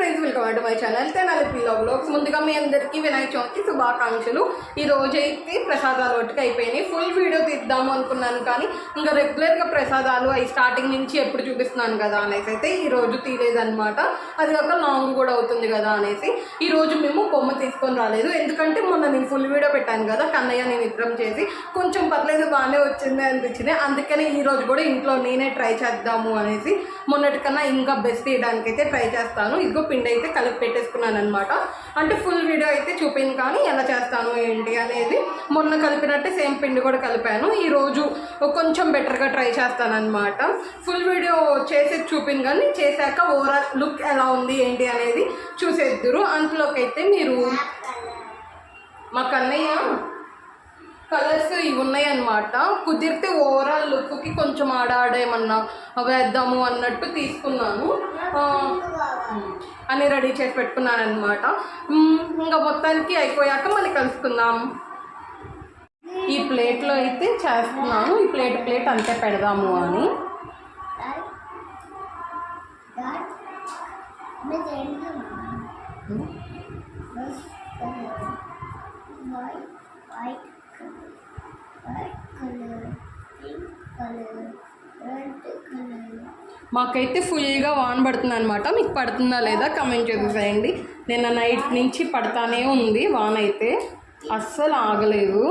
Friends welcome to my channel Tenali పిల్ల vlogs ముందుగా మీ అందరికీ వినాయక చవితి శుభాకాంక్షలు. ఈ రోజు అయితే ప్రసాదాలు ఒట్టుకు అయిపోయినాయి. ఫుల్ వీడియో తీద్దాము అనుకున్నాను కానీ ఇంకా రెగ్యులర్గా ప్రసాదాలు అవి స్టార్టింగ్ నుంచి ఎప్పుడు చూపిస్తున్నాను కదా అనేసి అయితే ఈ రోజు తీయలేదన్నమాట అది కాక లాంగ్ కూడా అవుతుంది కదా అనేసి ఈ రోజు మేము బొమ్మ తీసుకొని రాలేదు. ఎందుకంటే మొన్న నేను ఫుల్ వీడియో పెట్టాను కదా కన్నయ్య నేను ఇద్దరం చేసి కొంచెం పర్లేదు బాగానే వచ్చింది అనిపించింది. అందుకనే ఈ రోజు కూడా ఇంట్లో నేనే ట్రై చేద్దాము అనేసి మొన్నటికన్నా ఇంకా బెస్ట్ తీయడానికి అయితే ట్రై చేస్తాను. ఇదిగో పిండి అయితే కలిపి పెట్టేసుకున్నాను అనమాట అంటే ఫుల్ వీడియో అయితే చూపింది కానీ ఎలా చేస్తాను ఏంటి అనేది మొన్న కలిపినట్టే సేమ్ పిండి కూడా కలిపాను. ఈరోజు కొంచెం బెటర్గా ట్రై చేస్తాను అనమాట ఫుల్ వీడియో చేసి చూపిన కానీ చేశాక ఓవరాల్ లుక్ ఎలా ఉంది ఏంటి అనేది చూసేద్దురు. అంతలోకి అయితే మీరు మా కన్నయ్య ఉన్నాయన్నమాట. కుదిరితే ఓవరాల్ లుక్కి కొంచెం ఆడాడేమన్నా వేద్దాము అన్నట్టు తీసుకున్నాను. అని రెడీ చేసి పెట్టుకున్నాను అనమాట ఇంకా మొత్తానికి అయిపోయాక మళ్ళీ కలుసుకుందాం. ఈ ప్లేట్లో అయితే చేస్తున్నాను. ఈ ప్లేట్ ప్లేట్ అంతే పెడదాము అని. Hmm? మాకైతే ఫుల్గా వాన్ పడుతుంది అనమాట మీకు పడుతుందా లేదా కమెంట్ చేసేసేయండి. నిన్న నైట్ నుంచి పడతానే ఉంది వాన్ అయితే. అస్సలు ఆగలేదు.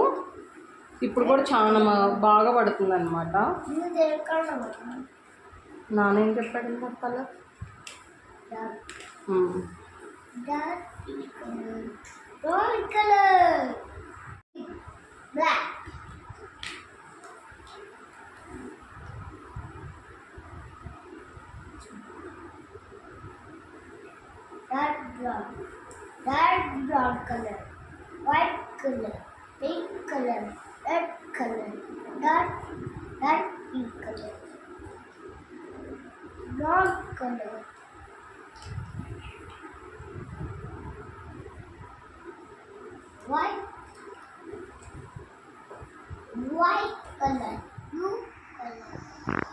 ఇప్పుడు కూడా చాలా బాగా పడుతుంది అనమాట నానేం చెప్పాడు Black. Brown. Dark brown color. White color. Pink color. Red color. Dark, dark pink color. Brown color. White. White color. Blue color.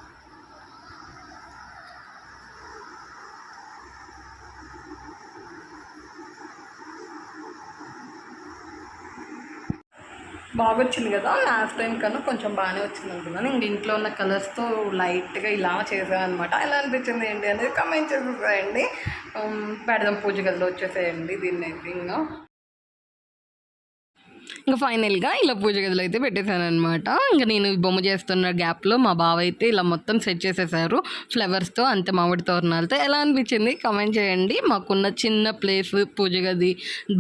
బాగా వచ్చింది కదా లాస్ట్ టైం కన్నా కొంచెం బాగానే వచ్చింది అనుకున్నాను. ఇంక ఇంట్లో ఉన్న కలర్స్తో లైట్గా ఇలా చేసాను అనమాట ఎలా అనిపించింది ఏంటి అనేది కమెంట్ చేసేసేయండి. పెడదాం పూజ గదిలో వచ్చేసేయండి దీన్ని అయితే ఇంకా ఇంకా ఫైనల్గా ఇలా పూజ గదిలో అయితే పెట్టేశాను అనమాట ఇంకా నేను బొమ్మ చేస్తున్న గ్యాప్లో మా బావ అయితే ఇలా మొత్తం సెట్ చేసేసారు. ఫ్లవర్స్తో అంతే మామిడి తోరణాలతో. ఎలా అనిపించింది? కమెంట్ చేయండి. మాకున్న చిన్న ప్లేస్ పూజ గది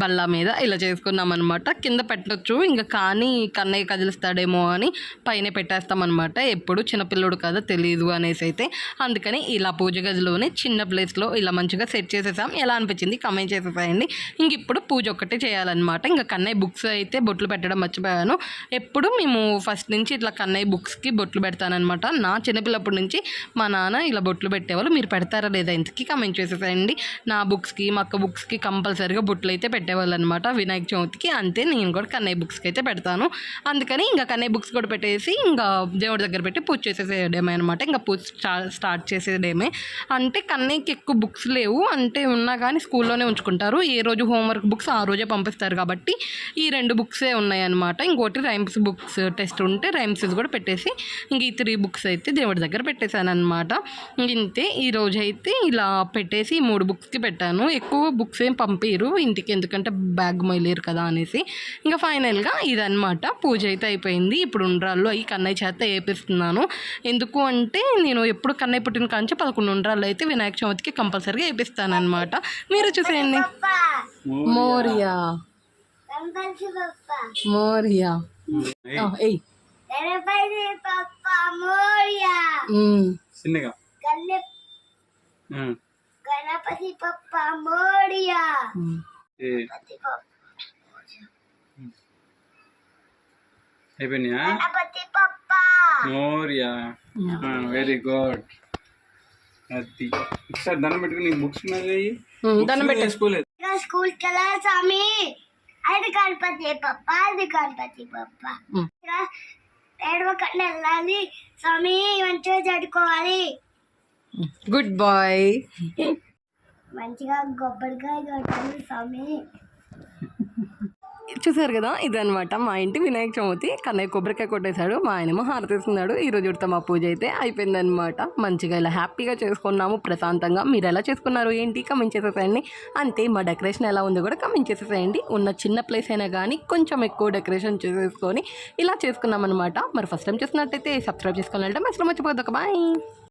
బల్ల మీద ఇలా చేసుకున్నాం అనమాట కింద పెట్టొచ్చు. ఇంకా కానీ కన్నయ్య కదిలిస్తాడేమో అని పైన పెట్టేస్తామన్నమాట. ఎప్పుడు చిన్నపిల్లడు కదా తెలియదు అనేసి అయితే. అందుకని ఇలా పూజ గదిలోనే చిన్న ప్లేస్లో ఇలా మంచిగా సెట్ చేసేసాం. ఎలా అనిపించింది? కమెంట్ చేసేసాయండి. ఇంక ఇప్పుడు పూజ ఒక్కటే చేయాలన్నమాట. ఇంకా కన్నయ్య బుక్స్ అయితే బొట్లు పెట్టడం మర్చిపోయాను. ఎప్పుడు మేము ఫస్ట్ నుంచి ఇట్లా కన్నయ్య బుక్స్కి బొట్లు పెడతానమాట నా చిన్నపిల్లప్పటి నుంచి మా నాన్న ఇలా బొట్లు పెట్టేవాళ్ళు. మీరు పెడతారా లేదా ఇంతకీ కమెంట్ చేసేసేయండి. నా బుక్స్కి మా అక్క బుక్స్కి కంపల్సరీగా బొట్లు అయితే పెట్టేవాళ్ళు అనమాట వినాయక చవితికి అంతే నేను కూడా కన్నయ్య బుక్స్కి అయితే పెడతాను. అందుకని ఇంకా కన్నయ్య బుక్స్ కూడా పెట్టేసి ఇంకా దేవుడి దగ్గర పెట్టి పూజ చేసేసేయడమే అనమాట ఇంకా పూజ స్టార్ట్ చేసేయడమే. అంటే కన్నయ్యకి ఎక్కువ బుక్స్ లేవు. అంటే ఉన్నా కానీ స్కూల్లోనే ఉంచుకుంటారు. ఏ రోజు హోంవర్క్ బుక్స్ ఆ రోజే పంపిస్తారు కాబట్టి ఈ రెండు బుక్స్ ఉన్నాయన్నమాట. ఇంకోటి రైమ్స్ బుక్స్ టెస్ట్ ఉంటే రైమ్స్ కూడా పెట్టేసి ఇంక ఈ త్రీ బుక్స్ అయితే దేవుడి దగ్గర పెట్టేశాను అనమాట ఇంతే ఈ రోజు అయితే ఇలా పెట్టేసి ఈ మూడు బుక్స్కి పెట్టాను. ఎక్కువ బుక్స్ ఏం పంపిరు ఇంటికి ఎందుకంటే బ్యాగ్ మొయలేరు కదా అనేసి. ఇంకా ఫైనల్గా ఇదన్నమాట. పూజ అయితే అయిపోయింది. ఇప్పుడు ఉండ్రాళ్ళు అవి కన్నయ్య చేత వేపిస్తున్నాను ఎందుకు అంటే నేను ఎప్పుడు కన్నయ్య పుట్టిన కాంచి పదకొండు ఉండ్రాళ్ళు అయితే వినాయక చవితికి కంపల్సరీగా వేపిస్తాను అనమాట మీరు చూసేయండి. మోరియా. మోరియా ఏయ్ Ganapathi Papa Moria. చిన్నగా. ఏ, Ganapati Papa. అయిపోయినాయా Ganapati Papa. Morya very good అది ఒకసారి దండం పెట్టుకుని బుక్స్ మీద దండం పెట్టేసి వేసుకోలేదు. ఇంకా స్కూల్ కెళ్ళా స్వామి? అది గణపతి పప్ప అది గణపతి పప్ప ఏడవకుండా వెళ్ళాలి. స్వామి మంచిగా చదువుకోవాలి గుడ్ బాయ్. మంచిగా కొబ్బరికాయ కొట్టండి స్వామి. చూసారు కదా? ఇదనమాట మా ఇంటి వినాయక చవితి. కన్నయ్య కొబ్బరికాయ కొట్టేశాడు. మా ఆయనేమో హారతిస్తున్నాడు ఈరోజు రోజు మా పూజ అయితే అయిపోయిందనమాట మంచిగా ఇలా హ్యాపీగా చేసుకున్నాము. ప్రశాంతంగా. మీరు ఎలా చేసుకున్నారు ఏంటి? కమెంట్ చేసేసేయండి. అంతే మా డెకరేషన్ ఎలా ఉందో కూడా కమెంట్ చేసేసేయండి. ఉన్న చిన్న ప్లేస్ అయినా కానీ కొంచెం ఎక్కువ డెకరేషన్ చేసేసుకొని ఇలా చేసుకున్నామన్నమాట. మరి ఫస్ట్ టైం చేస్తున్నట్టయితే సబ్స్క్రైబ్ చేసుకోవాలంటే అసలు మర్చిపోద్దు బాయ్!